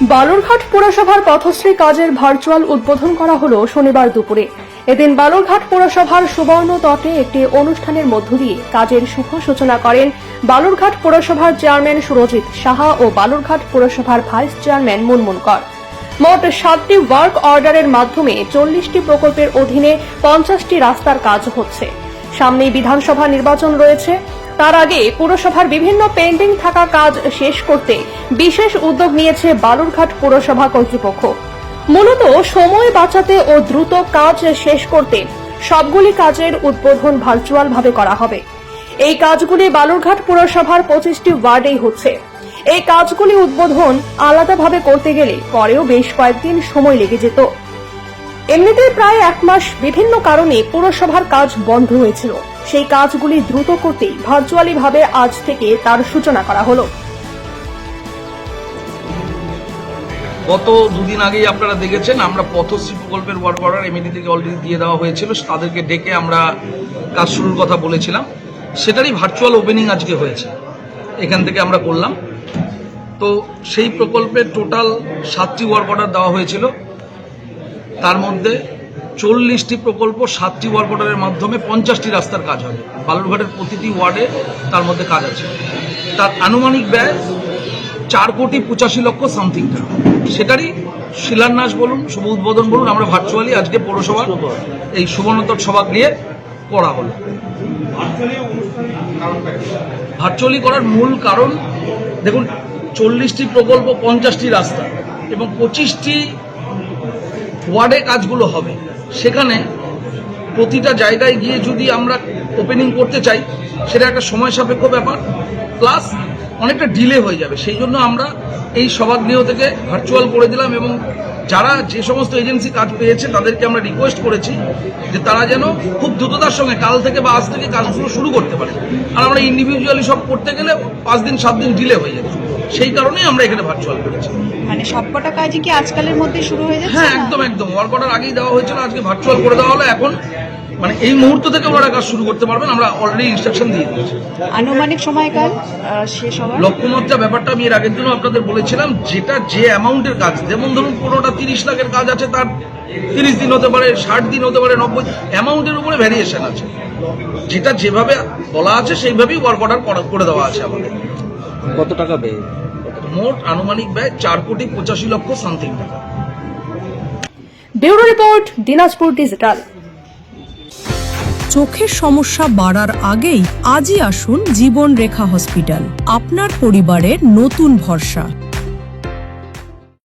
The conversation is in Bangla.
বালুরঘাট পুরসভার পথশ্রী কাজের ভার্চুয়াল উদ্বোধন করা হলো শনিবার দুপুরে। এদিন বালুরঘাট পুরসভার সুবর্ণ তটে একটি অনুষ্ঠানের মধ্য দিয়ে কাজের শুভ সূচনা করেন বালুরঘাট পুরসভার চেয়ারম্যান সুরজিৎ সাহা ও বালুরঘাট পুরসভার ভাইস চেয়ারম্যান মুনমুন কর মোট সাতটি ওয়ার্ক অর্ডারের মাধ্যমে চল্লিশটি প্রকল্পের অধীনে পঞ্চাশটি রাস্তার কাজ হচ্ছে। সামনেই বিধানসভা নির্বাচন রয়েছে। তার আগে পুরসভার বিভিন্ন পেন্ডিং থাকা কাজ শেষ করতে বিশেষ উদ্যোগ নিয়েছে বালুরঘাট পুরসভা কর্তৃপক্ষ। মূলত সময় বাঁচাতে ও দ্রুত কাজ শেষ করতে সবগুলি কাজের উদ্বোধন ভার্চুয়াল ভাবে করা হবে। এই কাজগুলি বালুরঘাট পুরসভার পঁচিশটি ওয়ার্ডেই হচ্ছে। এই কাজগুলি উদ্বোধন আলাদাভাবে করতে গেলে পরেও বেশ কয়েকদিন সময় লেগে যেত। এমনিতেই প্রায় এক মাস বিভিন্ন কারণে পুরসভার কাজ বন্ধ হয়েছিল। সেই কাজগুলি দ্রুত করতেই ভার্চুয়ালি ভাবে আজ থেকে তার সূচনা করা হলো। গত দুদিন আগেই আপনারা দেখেছেন, আমরা পথশ্রী প্রকল্পের ওয়ার্ক অর্ডার এমএডি থেকে অলরেডি দিয়ে দেওয়া হয়েছিল, তাদেরকে ডেকে আমরা কাজ শুরুর কথা বলেছিলাম। সেটারই ভার্চুয়াল ওপেনিং আজকে হয়েছে। এখান থেকে আমরা করলাম। তো সেই প্রকল্পের টোটাল সাতটি ওয়ার্ক অর্ডার দেওয়া হয়েছিল। তার মধ্যে চল্লিশটি প্রকল্প, সাতটি ওয়ার্ক অর্ডারের মাধ্যমে পঞ্চাশটি রাস্তার কাজ হবে। বালুরঘাটের প্রতিটি ওয়ার্ডে তার মধ্যে কাজ আছে। তার আনুমানিক ব্যয় চার কোটি পঁচাশি লক্ষ সামথিং। সেটারই শিলান্যাস বলুন, শুভ উদ্বোধন বলুন, আমরা ভার্চুয়ালি আজকে পৌরসভা এই সুবর্ণতর সভাগৃহে করা হলো। ভার্চুয়ালি করার মূল কারণ, দেখুন, চল্লিশটি প্রকল্প, পঞ্চাশটি রাস্তা এবং পঁচিশটি ওয়ার্ডে কাজগুলো হবে। সেখানে প্রতিটা জায়গায় গিয়ে যদি আমরা ওপেনিং করতে চাই, সেটা একটা সময় সাপেক্ষ ব্যাপার। প্লাস অনেকটা ডিলে হয়ে যাবে। সেই জন্য আমরা এই সভাগৃহ থেকে ভার্চুয়াল করে দিলাম এবং যারা যে সমস্ত এজেন্সি কাজ পেয়েছে, তাদেরকে আমরা রিকোয়েস্ট করেছি যে তারা যেন খুব দ্রুততার সঙ্গে কাল থেকে বা আজ থেকে কাজগুলো শুরু করতে পারে। আর আমরা ইন্ডিভিজুয়ালি সব করতে গেলে পাঁচ দিন, সাত দিন ডিলে হয়ে যাবে সেই কারণেই আমরা এখানে ভার্চুয়াল করেছি। মানে সবকটা কাজই কি আজকালের মধ্যে শুরু হয়ে যাচ্ছে হ্যাঁ একদম একদম। ওয়ার্ক অর্ডার আগেই দেওয়া হয়েছিল আজকে ভার্চুয়াল করে দেওয়া হলো। এখন মানে এই মুহূর্ত থেকে ওনারা কাজ শুরু করতে পারবেন। আমরা অলরেডি ইনস্ট্রাকশন দিয়ে দিয়েছি। আনুমানিক সময়কাল শেষ হওয়ার লক্ষ্যমাত্রা ব্যাপারটা আমি এর আগের দিনও আপনাদের বলেছিলাম। যেটা যে অ্যামাউন্টের কাজ যেমন ধরুন পনেরোটা তিরিশ লাখের কাজ আছে তার তিরিশ দিন হতে পারে ষাট দিন হতে পারে নব্বই অ্যামাউন্টের উপরে ভ্যারিয়েশন আছে। যেটা যেভাবে বলা আছে সেইভাবেই ওয়ার্ক অর্ডার করে দেওয়া আছে আমাদের। কত টাকা ব্যয়? মোট আনুমানিক ব্যয় চার কোটি পঁচাশি লক্ষ সামথিং টাকা। Bureau report Dinajpur digital. চোখের সমস্যা বাড়ার আগেই আজই আসুন জীবন রেখা হসপিটাল। আপনার পরিবারের নতুন ভরসা।